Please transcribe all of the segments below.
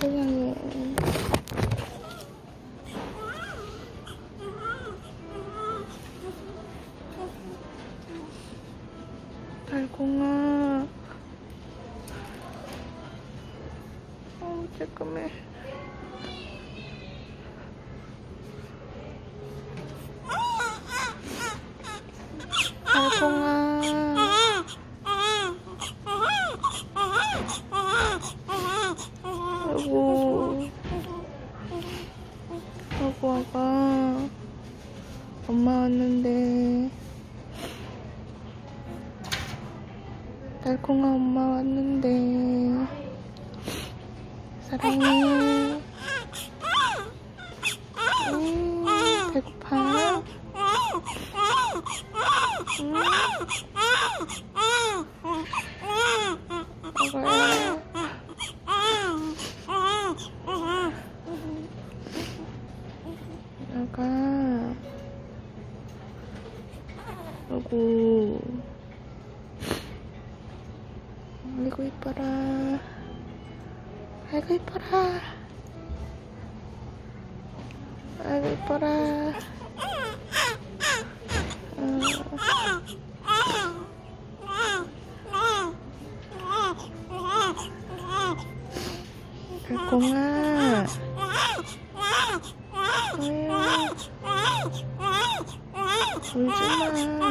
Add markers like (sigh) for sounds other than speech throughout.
세상에. 달콩아. 어우, 쬐끔해. 달콩아. 아이고. 아이고, 아가. 엄마 왔는데. 달콩아, 엄마 왔는데. 사랑해. 음, 배고파? 음. 아이고. 아이고, 이뻐라. 아이고, 이뻐라. 아이고, 이뻐라. 음. 달콩아. 뭐야. 울지 마.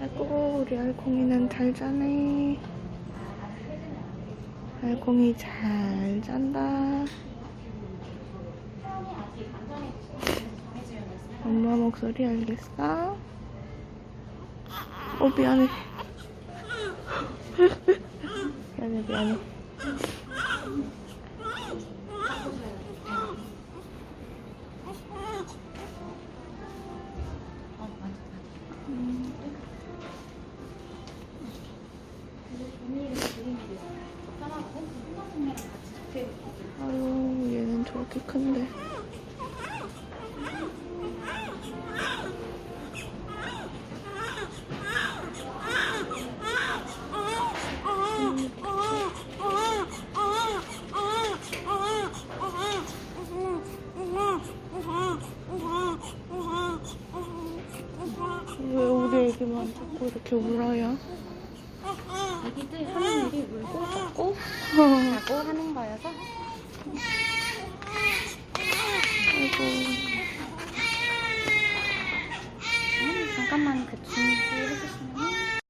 아이고, 우리 알콩이는 잘 자네. 알콩이 잘 잔다. 엄마 목소리 알겠어? 어, 미안해. 미안해, 미안해. 아유, 얘는 저렇게 큰데. 왜 우리 애기만 자꾸 이렇게 울어요? 아기들 하는 일이 울고 아이고. (laughs) 자고 하는 거여서